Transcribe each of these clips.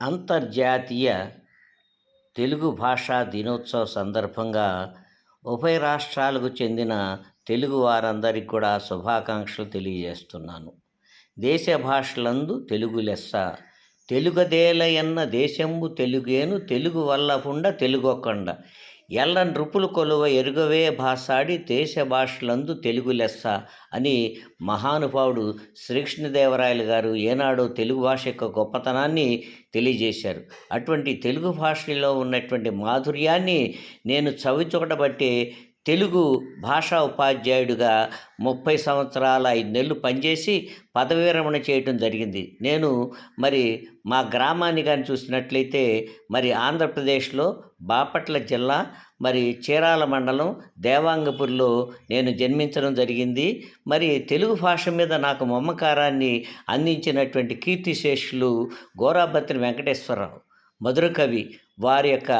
అంతర్జాతీయ తెలుగు భాషా దినోత్సవ సందర్భంగా ఉభయ రాష్ట్రాలకు చెందిన తెలుగు వారందరికీ కూడా శుభాకాంక్షలు తెలియజేస్తున్నాను. దేశ భాషలందు తెలుగు లెస్స తెలుగదేలయన్న దేశంబు తెలుగేను తెలుగు వల్లపుండ తెలుగొక్కండ. ఎల్ల నృపులు కొలువ ఎరుగవే భాషాడి దేశ భాషలందు తెలుగు లెస్స అని మహానుభావుడు శ్రీకృష్ణదేవరాయలు గారు ఏనాడో తెలుగు భాష యొక్క గొప్పతనాన్ని తెలియజేశారు. అటువంటి తెలుగు భాషలో ఉన్నటువంటి మాధుర్యాన్ని నేను చవిచూడబట్టి తెలుగు భాషా ఉపాధ్యాయుడిగా ముప్పై సంవత్సరాల ఐదు నెలలు పనిచేసి పదవీ విరమణ చేయటం జరిగింది. నేను మరి మా గ్రామాన్ని కానీ చూసినట్లయితే మరి ఆంధ్రప్రదేశ్లో బాపట్ల జిల్లా మరి చీరాల మండలం దేవాంగపూర్లో నేను జన్మించడం జరిగింది. మరి తెలుగు భాష మీద నాకు మమకారాన్ని అందించినటువంటి కీర్తిశేషులు గోరాభత్రి వెంకటేశ్వరరావు మధుర కవి వారి యొక్క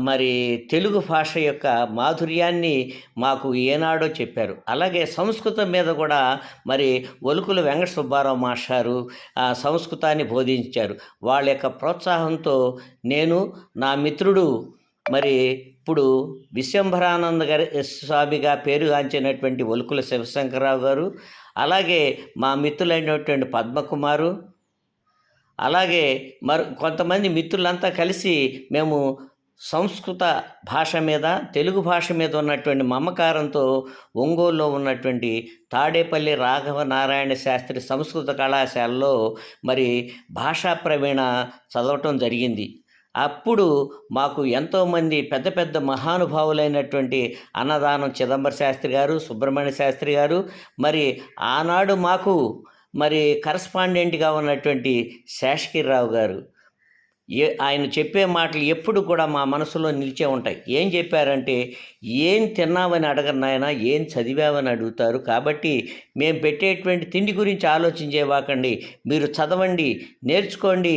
మరి తెలుగు భాష యొక్క మాధుర్యాన్ని మాకు ఏనాడో చెప్పారు. అలాగే సంస్కృతం మీద కూడా మరి ఒలుకుల వెంకట సుబ్బారావు మాస్టారు ఆ, సంస్కృతాన్ని బోధించారు. వాళ్ళ యొక్క ప్రోత్సాహంతో నేను నా మిత్రుడు మరి ఇప్పుడు విశ్వంభరానంద గారి స్వామిగా పేరుగాంచినటువంటి ఒలుకుల శివశంకరరావు గారు అలాగే మా మిత్రులైనటువంటి పద్మకుమారు అలాగే మరి కొంతమంది మిత్రులంతా కలిసి మేము సంస్కృత భాష మీద తెలుగు భాష మీద ఉన్నటువంటి మమకారంతో ఒంగోలులో ఉన్నటువంటి తాడేపల్లి రాఘవ నారాయణ శాస్త్రి సంస్కృత కళాశాలలో మరి భాషా ప్రవీణ చదవటం జరిగింది. అప్పుడు మాకు ఎంతోమంది పెద్ద పెద్ద మహానుభావులైనటువంటి అన్నదానం చిదంబర శాస్త్రి గారు సుబ్రహ్మణ్య శాస్త్రి గారు మరి ఆనాడు మాకు మరి కరస్పాండెంట్గా ఉన్నటువంటి శేషగిరిరావు గారు ఏ ఆయన చెప్పే మాటలు ఎప్పుడు కూడా మా మనసులో నిలిచే ఉంటాయి. ఏం చెప్పారంటే ఏం తిన్నావని అడగరు నాయన ఏం చదివావని అడుగుతారు. కాబట్టి మేము పెట్టేటువంటి తిండి గురించి ఆలోచించేవాకండి. మీరు చదవండి నేర్చుకోండి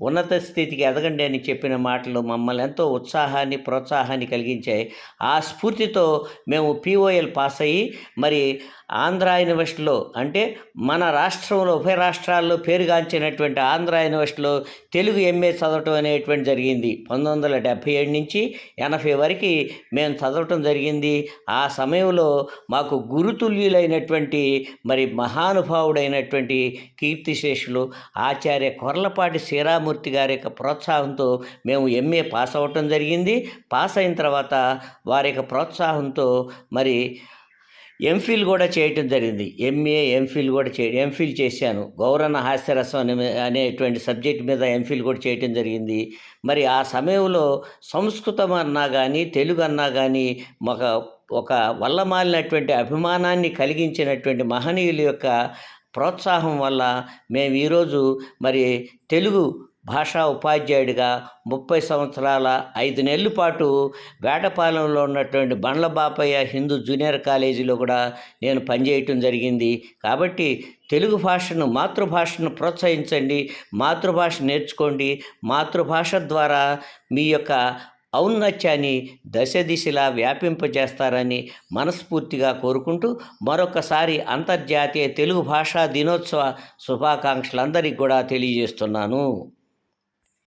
ఉన్నత స్థితికి ఎదగండి అని చెప్పిన మాటలు మమ్మల్ని ఎంతో ఉత్సాహాన్ని ప్రోత్సాహాన్ని కలిగించాయి. ఆ స్ఫూర్తితో మేము పిఓఎల్ పాస్ అయ్యి మరి ఆంధ్ర యూనివర్సిటీలో అంటే మన రాష్ట్రంలో ఉభయ రాష్ట్రాల్లో పేరుగాంచినటువంటి ఆంధ్ర యూనివర్సిటీలో తెలుగు ఎంఏ చదవటం అనేటువంటి జరిగింది. పంతొమ్మిది వందల డెబ్భై ఏడు నుంచి ఎనభై వరకు మేము చదవటం జరిగింది. ఆ సమయంలో మాకు గురుతుల్యులైనటువంటి మరి మహానుభావుడైనటువంటి కీర్తిశేషులు ఆచార్య కొర్లపాటి శ్రీరామూర్తి గారి యొక్క ప్రోత్సాహంతో మేము ఎంఏ పాస్ అవ్వటం జరిగింది. పాస్ అయిన తర్వాత వారి యొక్క ప్రోత్సాహంతో మరి ఎంఫిల్ కూడా చేయటం జరిగింది. ఎంఏ ఎంఫిల్ కూడా చే ఎంఫిల్ చేశాను. గౌరవ హాస్యరసం అనే అనేటువంటి సబ్జెక్ట్ మీద ఎంఫిల్ కూడా చేయటం జరిగింది. మరి ఆ సమయంలో సంస్కృతం అన్నా కానీ తెలుగు అన్నా కానీ ఒక ఒక వల్లమాలినటువంటి అభిమానాన్ని కలిగించినటువంటి మహనీయుల యొక్క ప్రోత్సాహం వల్ల మేము ఈరోజు మరి తెలుగు భాషా ఉపాధ్యాయుడిగా ముప్పై సంవత్సరాల ఐదు నెలల పాటు వేటపాలెంలో ఉన్నటువంటి బండ్ల బాపయ్య హిందూ జూనియర్ కాలేజీలో కూడా నేను పనిచేయటం జరిగింది. కాబట్టి తెలుగు భాషను మాతృభాషను ప్రోత్సహించండి మాతృభాష నేర్చుకోండి. మాతృభాష ద్వారా మీ యొక్క ఔన్నత్యాన్ని దశ దిశలా వ్యాపింపజేస్తారని మనస్ఫూర్తిగా కోరుకుంటూ మరొకసారి అంతర్జాతీయ తెలుగు భాషా దినోత్సవ శుభాకాంక్షలందరికీ కూడా తెలియజేస్తున్నాను.